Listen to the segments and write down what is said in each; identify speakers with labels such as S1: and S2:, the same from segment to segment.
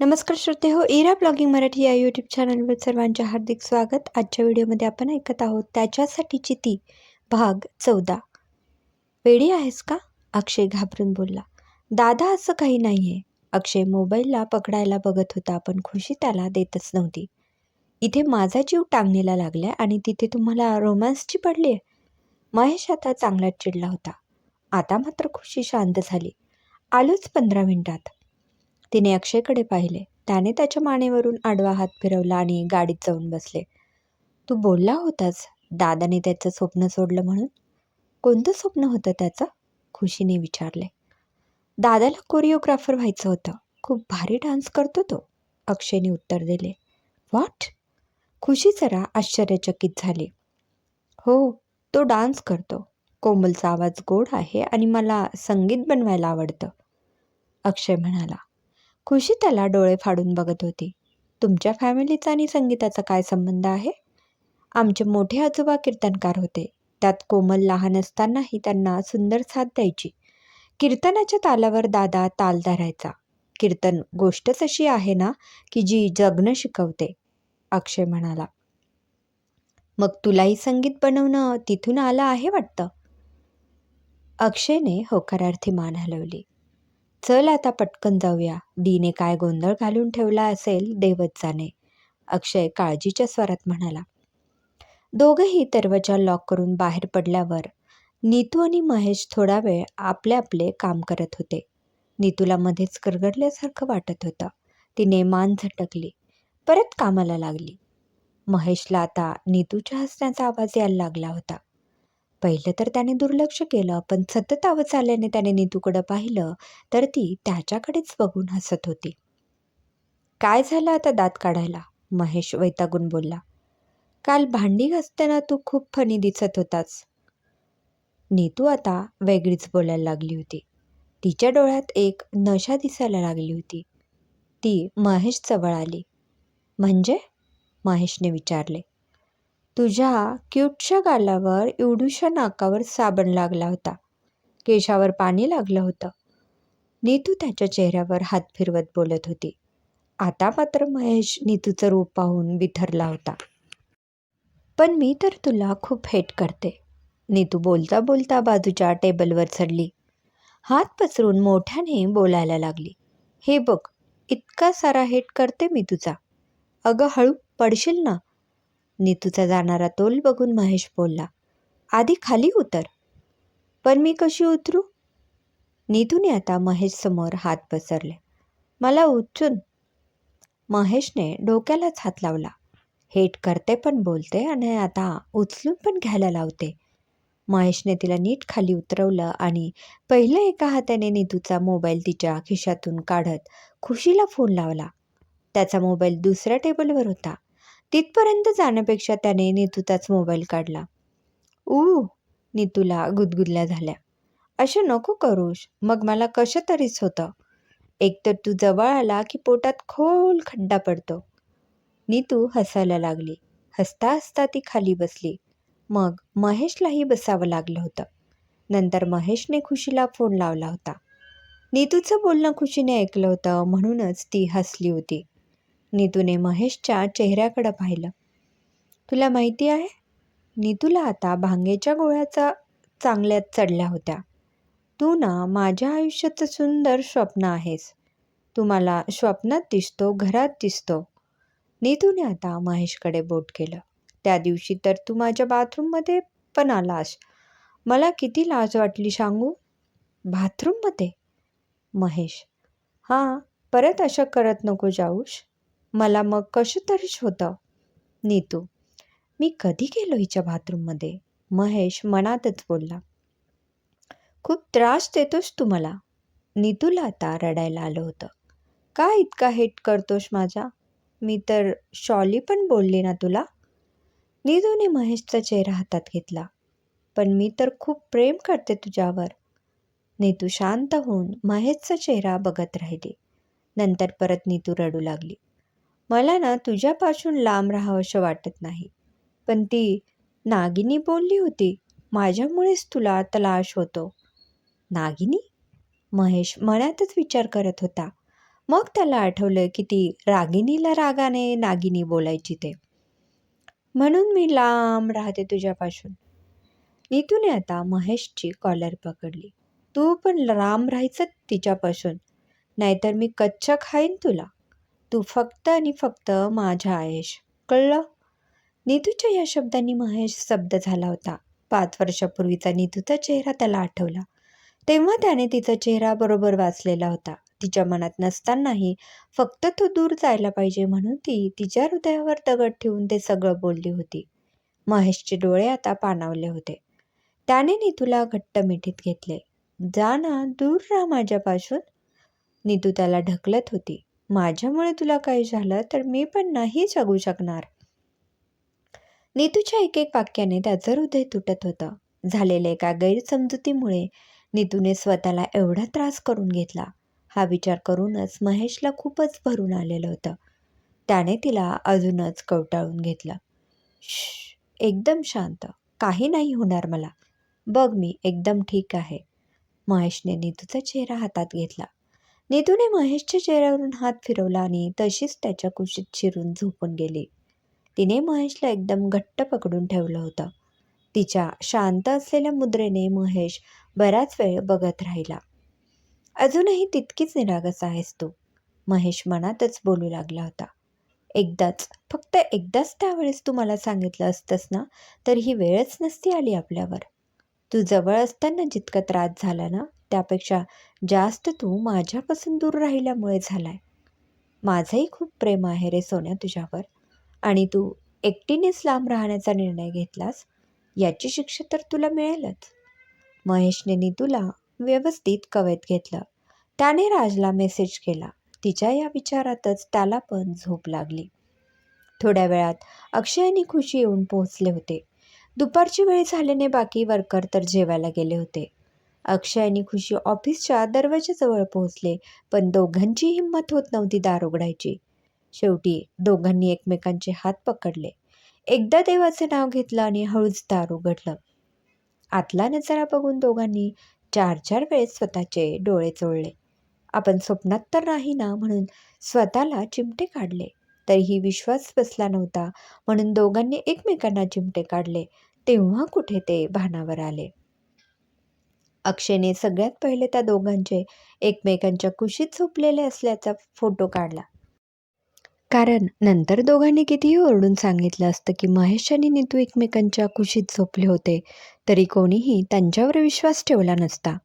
S1: नमस्कार श्रोते हो इरा ब्लॉगिंग मराठी या यूट्यूब चॅनलवर सर्वांचे हार्दिक स्वागत. आजच्या व्हिडिओमध्ये आपण ऐकत आहोत त्याच्यासाठीची ती भाग चौदा. वेडी आहेस का? अक्षय घाबरून बोलला. दादा असं काही नाही आहे अक्षय मोबाईलला पकडायला बघत होता पण खुशी त्याला देतच नव्हती. इथे माझा जीव टांगणीला लागलाय आणि तिथे तुम्हाला रोमॅन्सची पडली आहे महेश आता चांगलाच चिडला होता. आता मात्र खुशी शांत झाली. आलोच पंधरा मिनिटात. तिने अक्षयकडे पाहिले. त्याने त्याच्या मानेवरून आडवा हात फिरवला आणि गाडीत जाऊन बसले. तू बोलला होतास? दादाने त्याचं स्वप्न सोडलं म्हणून? कोणतं स्वप्न होतं त्याचं? खुशीने विचारले. दादाला कोरिओग्राफर व्हायचं होतं. खूप भारी डान्स करतो तो अक्षयने उत्तर दिले. व्हॉट खुशी जरा आश्चर्यचकित झाली. हो तो डान्स करतो. कोमलचा आवाज गोड आहे आणि मला संगीत बनवायला आवडतं अक्षय म्हणाला. खुशी त्याला डोळे फाडून बघत होती. तुमच्या फॅमिलीचा आणि संगीताचा काय संबंध आहे? आमचे मोठे आजोबा कीर्तनकार होते. त्यात कोमल लहान असतानाही त्यांना सुंदर साथ द्यायची. कीर्तनाच्या तालावर दादा ताल धरायचा. कीर्तन गोष्टच अशी आहे ना की जी जगणं शिकवते. अक्षय म्हणाला. मग तुलाही संगीत बनवणं तिथून आलं आहे वाटतं? अक्षयने होकारार्थी मान हलवली. चल आता पटकन जाऊया. दीने काय गोंधळ घालून ठेवला असेल देवच अक्षय काळजीच्या स्वरात म्हणाला दोघंही दरवाजा लॉक करून बाहेर पडल्यावर नीतू आणि महेश थोडा वेळ आपले आपले काम करत होते. नीतूला मध्येच करगडल्यासारखं वाटत होतं. तिने मान झटकली. परत कामाला लागली. महेशला आता नीतूच्या हसण्याचा आवाज यायला लागला होता. पहिलं तर त्याने दुर्लक्ष केलं पण सतत आवाज आल्याने त्याने नीतूकडं पाहिलं तर ती त्याच्याकडेच बघून हसत होती. काय झालं आता दात काढायला? महेश वैतागून बोलला. काल भांडी घासताना तू खूप फनी दिसत होतास. नीतू आता वेगळीच बोलायला लागली होती. तिच्या डोळ्यात एक नशा दिसायला लागली होती. ती महेश जवळ आली. म्हणजे? महेशने विचारले. तुझ्या क्यूटच्या गालावर एवढूशा नाकावर साबण लागला होता. केशावर पाणी लागलं होतं. नीतू त्याच्या चेहऱ्यावर हात फिरवत बोलत होती. आता मात्र महेश नीतूचं रूप पाहून बिथरला होता. पण मी तर तुला खूप हेट करते नीतू बोलता बोलता बाजूच्या टेबलवर चढली. हात पसरून मोठ्याने बोलायला लागली. हे बघ इतका सारा हेट करते मी तुझा. अगं हळू पडशील ना? नीतूचा जाणारा तोल बघून महेश बोलला आधी खाली उतर. पण मी कशी उतरू? नीतूने आता महेश समोर हात पसरले. मला उचून महेशने डोक्यालाच हात लावला. हेट करते पण बोलते आणि आता उचलून पण घ्यायला लावते. महेशने तिला नीट खाली उतरवलं आणि पहिल्या एका हाताने नीतूचा मोबाईल तिच्या खिशातून काढत खुशीला फोन लावला. त्याचा मोबाईल दुसऱ्या टेबलवर होता. तिथपर्यंत जाण्यापेक्षा त्याने नीतूचाच मोबाईल काढला. ऊ नीतूला गुदगुदल्या झाल्या. असं नको करूश मग मला कशा तरीच होतं. एकतर तू जवळ आला की पोटात खोल खड्डा पडतो. नीतू हसायला लागली. हसता हसता ती खाली बसली. मग महेशलाही बसावं लागलं होतं. नंतर महेशने खुशीला फोन लावला होता. नीतूचं बोलणं खुशीने ऐकलं होतं म्हणूनच ती हसली होती. नीतूने महेशच्या चेहऱ्याकडं पाहिलं. तुला माहिती आहे नीतूला आता भांगेच्या गोळ्याचा चांगल्यात चढल्या होत्या. तू ना माझ्या आयुष्याचं सुंदर स्वप्न आहेस. तू मला स्वप्नात दिसतो घरात दिसतो. नीतूने आता महेशकडे बोट केलं. त्या दिवशी तर तू माझ्या बाथरूममध्ये पण आलास. मला किती लाज वाटली सांगू? बाथरूममध्ये महेश. हां परत असं करत नको जाऊस. मला मग कसं तरीच होतं. नीतू मी कधी गेलो हिच्या बाथरूममध्ये? महेश मनातच बोलला. खूप त्रास देतोस तू मला. नीतूला आता रडायला आलं होतं. का इतका हेट करतोस माझा? मी तर शॉली पण बोलली ना तुला. नीतूने महेशचा चेहरा हातात घेतला. पण मी तर खूप प्रेम करते तुझ्यावर. नीतू शांत होऊन महेशचा चेहरा बघत राहिली. नंतर परत नीतू रडू लागली. मला ना तुझ्यापासून लांब राहावंसं वाटत नाही. पण ती नागिनी बोलली होती माझ्यामुळेच तुला तलाश होतो. नागिनी? महेश मनातच विचार करत होता. मग त्याला आठवलं की ती रागिनीला रागाने नागिनी बोलायची ते. म्हणून मी लांब राहते तुझ्यापासून. नीतूने आता महेशची कॉलर पकडली. तू पण लांब राहायचं तिच्यापासून. नाहीतर मी कच्चा खाईन तुला. तू फक्त आणि फक्त माझ्या आहेस कळलं? नीतूच्या या शब्दांनी महेश शब्द झाला होता. पाच वर्षापूर्वीचा नितूचा चेहरा त्याला आठवला. तेव्हा त्याने तिचा चेहरा बरोबर वाचलेला होता. तिच्या मनात नसतानाही फक्त तो दूर जायला पाहिजे म्हणून ती तिच्या हृदयावर दगड ठेवून ते सगळं बोलली होती. महेशचे डोळे आता पाणावले होते. त्याने नीतूला घट्ट मिठीत घेतले. जा ना दूर राहा माझ्यापासून. नीतू त्याला ढकलत होती. माझ्यामुळे तुला काही झालं तर मी पण नाही जगू शकणार. नीतूच्या एक एक वाक्याने त्याचं हृदय तुटत होतं. झालेल्या एका गैरसमजुतीमुळे नीतूने स्वतःला एवढा त्रास करून घेतला. हा विचार करूनच महेशला खूपच भरून आलेलं होतं. त्याने तिला अजूनच कवटाळून घेतलं. श एकदम शांत. काही नाही होणार मला. बघ मी एकदम ठीक आहे. महेशने नीतूचा चेहरा हातात घेतला. नीतूने महेशच्या चेहऱ्यावरून हात फिरवला आणि तशीच त्याच्या कुशीत शिरून झोपून गेली. तिने महेशला एकदम घट्ट पकडून ठेवलं होतं. तिच्या शांत असलेल्या मुद्रेने महेश बराच वेळ बघत राहिला. अजूनही तितकीच निरागस आहेस तू महेश मनातच बोलू लागला होता. एकदाच फक्त एकदाच त्यावेळेस तू मला सांगितलं असतंस ना तर ही वेळच नसती आली आपल्यावर. तू जवळ असताना जितका त्रास झाला ना त्यापेक्षा जास्त तू माझ्यापासून दूर राहिल्यामुळे झालाय. माझंही खूप प्रेम आहे रे सोन्या तुझ्यावर. आणि तू एकटीनेच लांब राहण्याचा निर्णय घेतलास याची शिक्षा तर तुला मिळेलच. महेशने नीतूला व्यवस्थित कवेत घेतलं. त्याने राजला मेसेज केला. तिच्या या विचारातच त्याला पण झोप लागली. थोड्या वेळात अक्षय आणि खुशी येऊन पोहोचले होते. दुपारची वेळ झाल्याने बाकी वर्कर तर जेवायला गेले होते. अक्षय आणि खुशी ऑफिसच्या दरवाजाजवळ पोहोचले पण दोघांची हिंमत होत नव्हती दार उघडायची. शेवटी दोघांनी एकमेकांचे हात पकडले. एकदा देवाचे नाव घेतलं आणि हळूच दार उघडलं. आतला नजारा बघून दोघांनी चार चार वेळेस स्वतःचे डोळे चोळले. आपण स्वप्नात तर नाही ना म्हणून स्वतःला चिमटे काढले. तरीही विश्वास बसला नव्हता म्हणून दोघांनी एकमेकांना चिमटे काढले. तेव्हा कुठे ते भानावर आले? अक्षयने सगळ्यात पहिले त्या दोघांचे एकमेकांच्या कुशीत झोपलेले असल्याचा फोटो काढला. कारण नंतर दोघांनी कितीही ओरडून सांगितलं असतं की महेश आणि नीतू एकमेकांच्या कुशीत झोपले होते तरी कोणीही त्यांच्यावर विश्वास ठेवला नसता.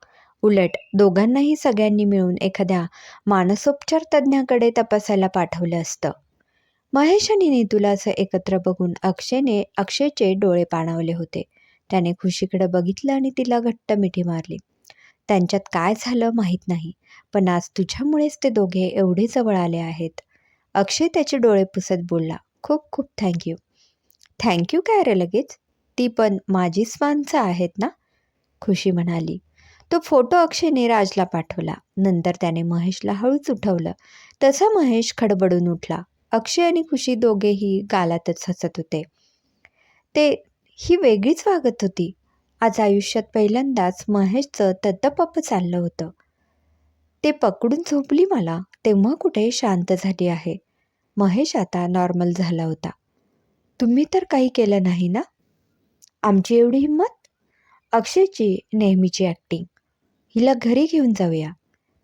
S1: उलट दोघांनाही सगळ्यांनी मिळून एखाद्या मानसोपचार तज्ज्ञाकडे तपासायला पाठवलं असतं. महेश आणि नीतूला असं एकत्र बघून अक्षयने अक्षयचे डोळे पाणावले होते. त्याने खुशीकडे बघितलं आणि तिला घट्ट मिठी मारली. त्यांच्यात काय झालं माहीत नाही पण आज तुझ्यामुळेच ते दोघे एवढे जवळ आले आहेत. अक्षय त्याचे डोळे पुसत बोलला. खूप खूप थँक्यू थँक्यू काय रे लगेच? ती पण माझीच माणसं आहेत ना? खुशी म्हणाली. तो फोटो अक्षयने राजला पाठवला. नंतर त्याने महेशला हळूच उठवलं. तसा महेश खडबडून उठला. अक्षय आणि खुशी दोघेही गालातच हसत होते. ते ही वेगळीच वागत होती. आज आयुष्यात पहिल्यांदाच महेशचं तत्तपप चाललं होतं. ते पकडून झोपली मला तेव्हा कुठे शांत झाली आहे. महेश आता नॉर्मल झाला होता. तुम्ही तर काही केलं नाही ना? आमची एवढी हिंमत? अक्षयची नेहमीची ॲक्टिंग हिला घरी घेऊन जाऊया.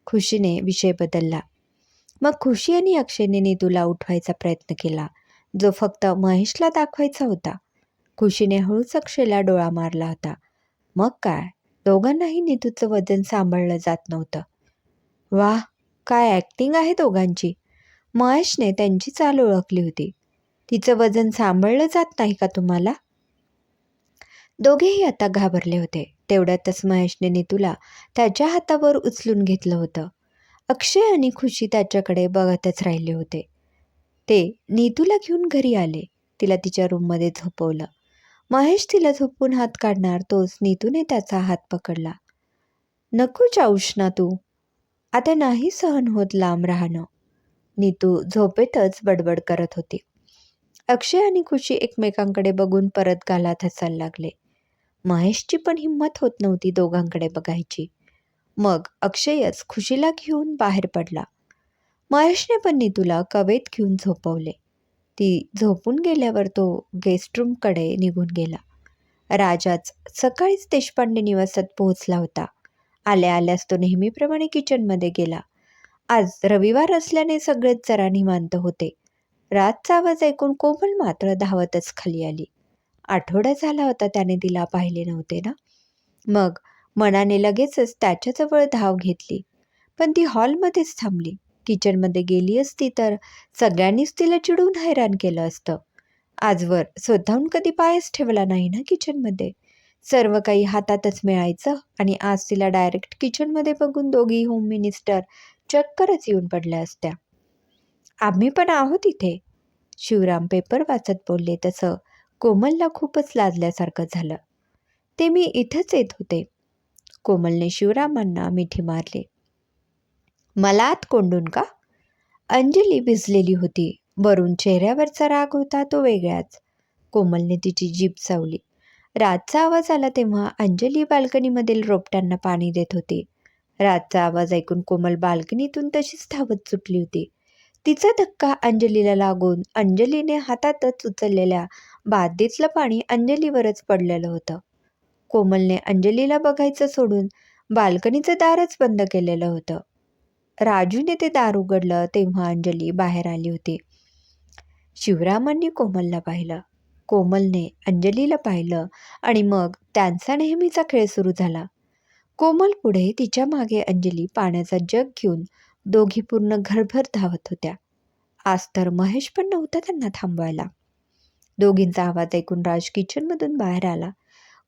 S1: खुशीने विषय बदलला. मग खुशी आणि अक्षयने तुला उठवायचा प्रयत्न केला जो फक्त महेशला दाखवायचा होता. खुशीने हळूच अक्षयला डोळा मारला होता. मग काय? दोघांनाही नितूचं वजन सांभाळलं जात नव्हतं. वाह! काय ॲक्टिंग आहे दोघांची. महेशने त्यांची चाल ओळखली होती. तिचं वजन सांभाळलं जात नाही का तुम्हाला? दोघेही आता घाबरले होते. तेवढ्यातच महेशने नीतूला त्याच्या हातावर उचलून घेतलं होतं. अक्षय आणि खुशी त्याच्याकडे बघतच राहिले होते. ते नीतूला घेऊन घरी आले. तिला तिच्या रूममध्ये झोपवलं. महेश तिला झोपून हात काढणार तोच नीतूने त्याचा हात पकडला. नको जाऊश ना तू. आता नाही सहन होत लांब राहणं. नीतू झोपेतच बडबड करत होती. अक्षय आणि खुशी एकमेकांकडे बघून परत गालात हसायला लागले. महेशची पण हिंमत होत नव्हती दोघांकडे बघायची. मग अक्षयच खुशीला घेऊन बाहेर पडला. महेशने पण नीतूला कवेत घेऊन झोपवले. ती झोपून गेल्यावर तो गेस्ट रूमकडे निघून गेला. राजाच सकाळीच देशपांडे निवासात पोहोचला होता. आल्या आल्यास तो नेहमीप्रमाणे किचनमध्ये गेला. आज रविवार असल्याने सगळेच जरा निवांत होते. रातचा आवाज ऐकून कोमल मात्र धावतच खाली आली. आठवडा झाला होता त्याने तिला पाहिले नव्हते ना? मग मनाने लगेचच त्याच्याजवळ धाव घेतली. पण ती हॉलमध्येच थांबली. किचनमध्ये गेली असती तर सगळ्यांनीच तिला चिडून हैराण केलं असतं. आजवर स्वतःहून कधी पायच ठेवला नाही ना किचनमध्ये. सर्व काही हातातच मिळायचं आणि आज तिला डायरेक्ट किचनमध्ये बघून दोघी होम मिनिस्टर चक्करच येऊन पडल्या असत्या. आम्ही पण आहोत इथे. शिवराम पेपर वाचत बोलले तसं कोमलला खूपच लाजल्यासारखं झालं. ते मी इथंच येत होते. कोमलने शिवरामांना मिठी मारली. मला आत कोंडून का? अंजली भिजलेली होती. वरून चेहऱ्यावरचा राग होता तो वेगळाच कोमलने तिची जीभ चावली. रातचा आवाज आला तेव्हा अंजली बाल्कनीमधील रोपट्यांना पाणी देत होती. रातचा आवाज ऐकून कोमल बाल्कनीतून तशीच धावत सुटली होती. तिचा धक्का अंजलीला लागून अंजलीने हातातच उचललेल्या बादलीतलं पाणी अंजलीवरच पडलेलं होतं. कोमलने अंजलीला बघायचं सोडून बाल्कनीचं दारच बंद केलेलं होतं. राजूने ते दार उघडलं तेव्हा अंजली बाहेर आली होती. शिवरामांनी कोमलला पाहिलं. कोमलने अंजलीला पाहिलं आणि मग त्यांचा नेहमीचा खेळ सुरू झाला. कोमल पुढे तिच्यामागे अंजली पाण्याचा जग घेऊन दोघी पूर्ण घरभर धावत होत्या. आज तर महेश पण नव्हता त्यांना थांबवायला. दोघींचा आवाज ऐकून राज किचनमधून बाहेर आला.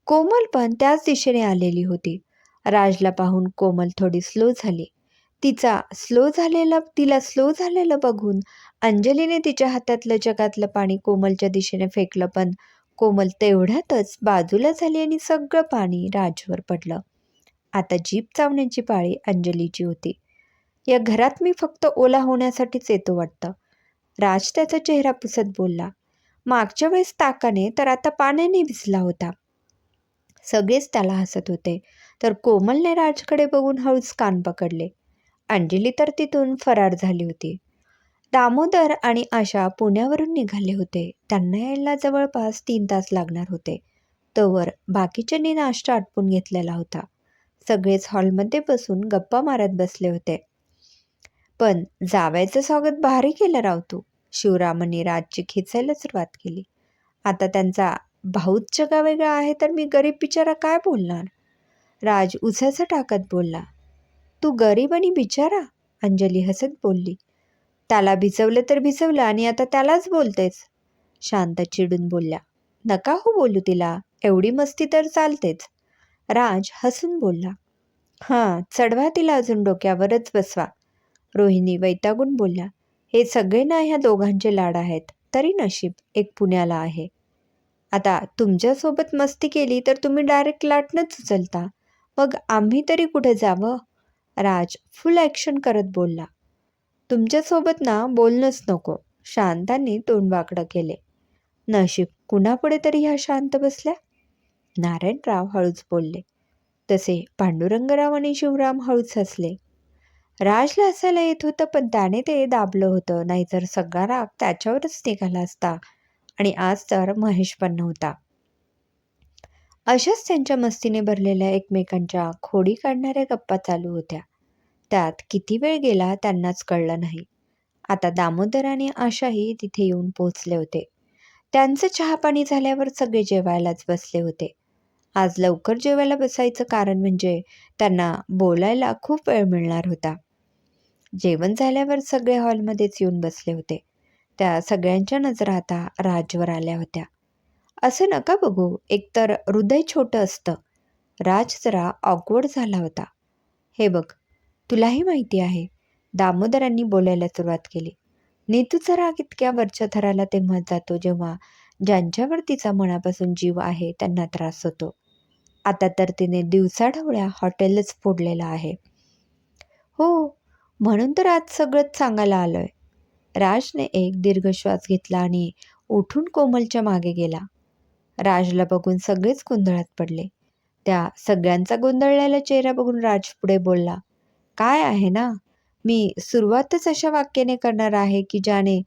S1: कोमल पण त्याच दिशेने आलेली होती. राजला पाहून कोमल थोडी स्लो झाली. तिचा स्लो झालेला तिला स्लो झालेलं बघून अंजलीने तिच्या हातातलं जगातलं पाणी कोमलच्या दिशेने फेकलं पण कोमल तेवढ्यातच बाजूला झाली आणि सगळं पाणी राजवर पडलं. आता जीप चावण्याची पाळी अंजलीची होती. या घरात मी फक्त ओला होण्यासाठीच येतो वाटतं. राज त्याचा चेहरा पुसत बोलला मागच्या वेळेस ताकाने तर आता पाण्याने भिजला होता. सगळेच त्याला हसत होते तर कोमलने राजकडे बघून हळूच कान पकडले. अंजली तर तिथून फरार झाली होती. दामोदर आणि आशा पुण्यावरून निघाले होते. त्यांना यायला जवळपास तीन तास लागणार होते. तोवर बाकीच्यांनी नाश्ता आटपून घेतलेला होता. सगळेच हॉलमध्ये बसून गप्पा मारत बसले होते. पण जावयाचं स्वागत भारी केलं राव तू. शिवरामांनी राजची खेचायला सुरुवात केली. आता त्यांचा भाऊच जगा वेगळा आहे तर मी गरीब बिचारा काय बोलणार? राज उसाचं टाकत बोलला. तू गरीब आणि बिचारा अंजली हसत बोलली. त्याला भिजवलं तर भिजवलं आणि आता त्यालाच बोलतेच शांत चिडून बोलल्या. नका हो बोलू तिला एवढी मस्ती तर चालतेच. राज हसून बोलला. हां चढवा तिला अजून डोक्यावरच बसवा. रोहिणी वैतागून बोलल्या. हे सगळे ना ह्या दोघांचे लाड आहेत तरी नशीब एक पुण्याला आहे. आता तुमच्यासोबत मस्ती केली तर तुम्ही डायरेक्ट लाटणंच उचलता. मग आम्ही तरी कुठे जावं? राज फुल ॲक्शन करत बोलला. तुमच्यासोबत ना बोलणंच नको शांतांनी तोंड वाकडं केले. नशीब कुणापुढे तरी ह्या शांत बसल्या? नारायणराव हळूच बोलले. तसे पांडुरंगराव आणि शिवराम हळूच हसले. राजला हसायला येत होतं पण त्याने ते दाबलं होतं नाहीतर सगळा राग त्याच्यावरच निघाला असता. आणि आज तर महेश पण नव्हता. अशाच त्यांच्या मस्तीने भरलेल्या एकमेकांच्या खोडी काढणाऱ्या गप्पा चालू होत्या. त्यात किती वेळ गेला त्यांनाच कळलं नाही. आता दामोदर आणि आशाही तिथे येऊन पोहोचले होते. त्यांचं चहापाणी झाल्यावर सगळे जेवायलाच बसले होते. आज लवकर जेवायला बसायचं कारण म्हणजे त्यांना बोलायला खूप वेळ मिळणार होता. जेवण झाल्यावर सगळे हॉलमध्येच येऊन बसले होते. त्या सगळ्यांच्या नजरा आता राजवर आल्या होत्या. असं नका बघू. एकतर हृदय छोटं असतं. राज जरा ऑकवर्ड झाला होता. हे बघ तुलाही माहिती आहे दामोदरांनी बोलायला सुरुवात केली. नीतूचा राग इतक्या वरच्या थराला तेव्हा जातो जेव्हा ज्यांच्यावर तिचा मनापासून जीव आहे त्यांना त्रास होतो. आता तर तिने दिवसाढवळ्या हॉटेलच फोडलेलं आहे. हो म्हणून तर आज सगळंच सांगायला आलोय. राजने एक दीर्घ श्वास घेतला आणि उठून कोमलच्या मागे गेला. राजला बघून सगळेच गोंधळात पडले. त्या सगळ्यांचा गोंधळलेला चेहरा बघून राज पुढे बोलला काय आहे ना? मी सुरुवातच अशा वाक्याने करणार आहे की ज्याने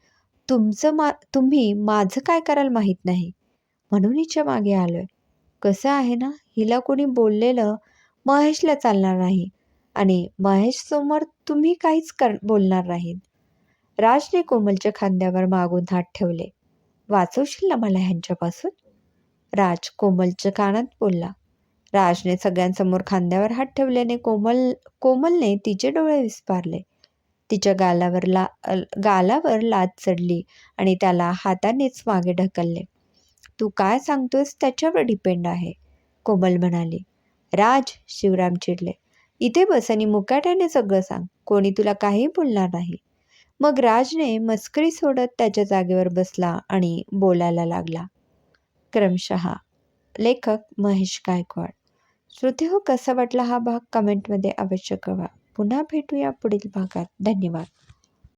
S1: तुमचं मा तुम्ही माझं काय कराल माहीत नाही. म्हणून हिच्या मागे आलोय. कसं आहे ना? हिला कोणी बोललेलं महेशला चालणार नाही आणि महेश समोर तुम्ही काहीच कर बोलणार नाहीत. राजने कोमलच्या खांद्यावर मागून हात ठेवले. वाचवशील ना मला ह्यांच्यापासून? राज कोमलच्या कानात बोलला. राजने सगळ्यांसमोर खांद्यावर हात ठेवल्याने कोमल कोमलने तिचे डोळे विस्पारले. तिच्या गालावर ला गालावर लाद चढली आणि त्याला हातानेच मागे ढकलले. तू काय सांगतोस त्याच्यावर डिपेंड आहे कोमल म्हणाली. राज शिवराम चिडले इथे बस आणि मुकाट्याने सगळं सांग. कोणी तुला काही बोलणार नाही. मग राजने मस्करी सोडत त्याच्या जागेवर बसला आणि बोलायला लागला. क्रमशः लेखक महेश गायकवाड. श्रुती हो कसा वाटला हा भाग? कमेंटमध्ये अवश्य कळवा. पुन्हा भेटूया पुढील भागात. धन्यवाद.